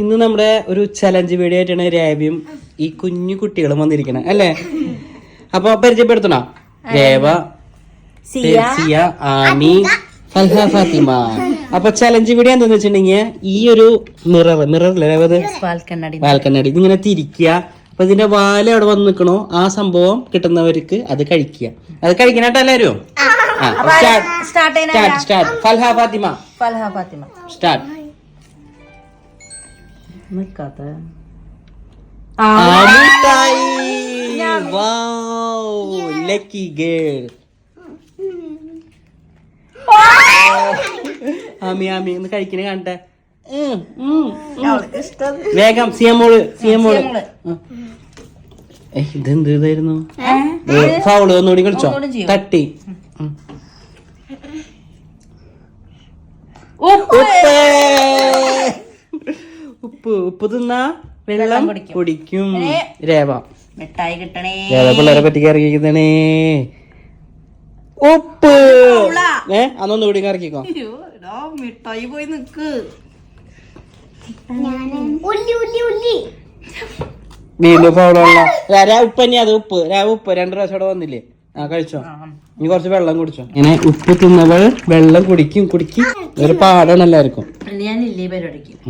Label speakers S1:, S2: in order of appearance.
S1: ഇന്ന് നമ്മുടെ ഒരു ചലഞ്ച് വീഡിയോ ആയിട്ടാണ് രേവയും ഈ കുഞ്ഞു കുട്ടികളും വന്നിരിക്കണേ അല്ലേ? അപ്പൊ പരിചയപ്പെടുത്തണോ? രേവ സിയ. ആമി ഫൽഹ ഫാത്തിമ. അപ്പൊ ചലഞ്ച് വീഡിയോ എന്താന്ന് വെച്ചിട്ടുണ്ടെങ്കിൽ ഈ ഒരു മിറർ മിറർ രേവത് വാൽക്കണ്ണാടി. ഇതിങ്ങനെ തിരിക്കുക. അപ്പൊ ഇതിന്റെ വാൽ അവിടെ വന്ന് നിൽക്കണോ. ആ സംഭവം കിട്ടുന്നവർക്ക് അത് കഴിക്കുക. അത് കഴിക്കണട്ടോ എല്ലാരും start
S2: start
S1: Falha Fathima.
S2: Falha Fathima.
S1: Start
S2: നിക്കാത്ത.
S1: Lucky girl Ami Ami ഒന്ന് കഴിക്കണേ കണ്ടേ. വേഗം സിയമോൾ
S2: സിയമോൾ.
S1: ഇതെന്ത് ഇതായിരുന്നു? ഫൗൾ ഒന്നുകൂടി കളിച്ചോ? തട്ടി.
S2: ഉപ്പ്.
S1: ഉപ്പ് ഉപ്പ് തിന്നാ വെള്ളം
S2: കുടിക്കും.
S1: കുടിക്കും. രേവ.
S2: മിഠായി കിട്ടണേ.
S1: രേവ പിള്ളേരെ പറ്റി ഉപ്പ്. ഏ അന്നൊന്ന് കൂടി
S2: എടാ, മിഠായി പോയി നിക്ക്.
S1: വീണ്ടും ഫൗളുള്ള ഉപ്പ് തന്നെ അത് ഉപ്പ്. രാ ഉപ്പ്. രണ്ട് പ്രാവശ്യം അവിടെ വന്നില്ലേ? ആ കഴിച്ചോ? ഇനി കുറച്ച് വെള്ളം കുടിച്ചോ. ഇങ്ങനെ ഉപ്പ് തിന്നവൾ വെള്ളം കുടിക്കും കുടിക്കും. ഒരു പാടാണ് എല്ലാവർക്കും.
S2: ഞാനില്ലേ ഇല്ലേ പരിപാടിക്ക്?